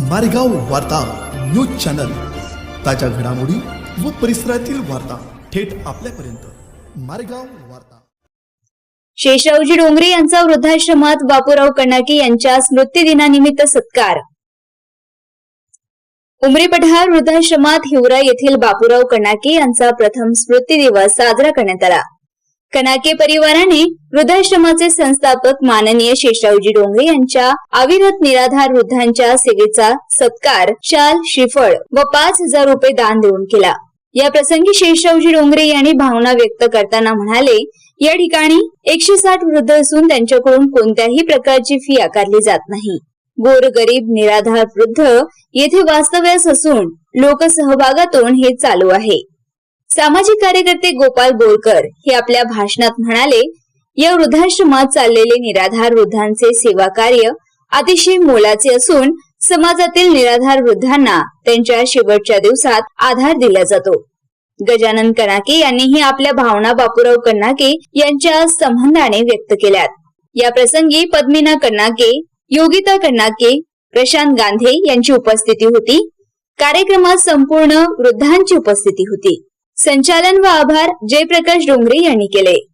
मारेगाव वार्ता news channel. ताज्या घडामोडी व परिसरातील वार्ता थेट आपल्यापर्यंत. मारेगाव वार्ता. शेषरावजी डोंगरे यांचा वृद्धाश्रमात बापूराव कणाके यांच्या स्मृतिदिनानिमित्त सत्कार. उमरी पठार वृद्धाश्रमात हिवरा येथील बापूराव कणाके यांचा प्रथम स्मृती दिवस साजरा करण्यात आला. कणाके परिवाराने वृद्धाश्रमाचे संस्थापक माननीय शेषरावजी डोंगरे यांच्या अविरत निराधार वृद्धांच्या सेवेचा सत्कार शाल श्रीफळ व पाच हजार रुपये दान देऊन केला. या प्रसंगी शेषरावजी डोंगरे यांनी भावना व्यक्त करताना म्हणाले या ठिकाणी एकशे साठ वृद्ध असून त्यांच्याकडून कोणत्याही प्रकारची फी आकारली जात नाही. गोर गरीब निराधार वृद्ध येथे वास्तव्यास असून लोकसहभागातून हे चालू आहे. सामाजिक कार्यकर्ते गोपाल बोरकर हे आपल्या भाषणात म्हणाले या वृद्धाश्रमात चाललेले निराधार वृद्धांचे सेवा कार्य अतिशय मोलाचे असून समाजातील निराधार वृद्धांना त्यांच्या शेवटच्या दिवसात आधार दिला जातो. गजानन कनाके यांनीही आपल्या भावना बापूराव कनाके यांच्या संबंधाने व्यक्त केल्यात. या प्रसंगी पद्मिना कनाके योगिता कन्नाके प्रशांत गांधे यांची उपस्थिती होती. कार्यक्रमात संपूर्ण वृद्धांची उपस्थिती होती. संचालन व आभार जयप्रकाश डोंगरे यांनी केले.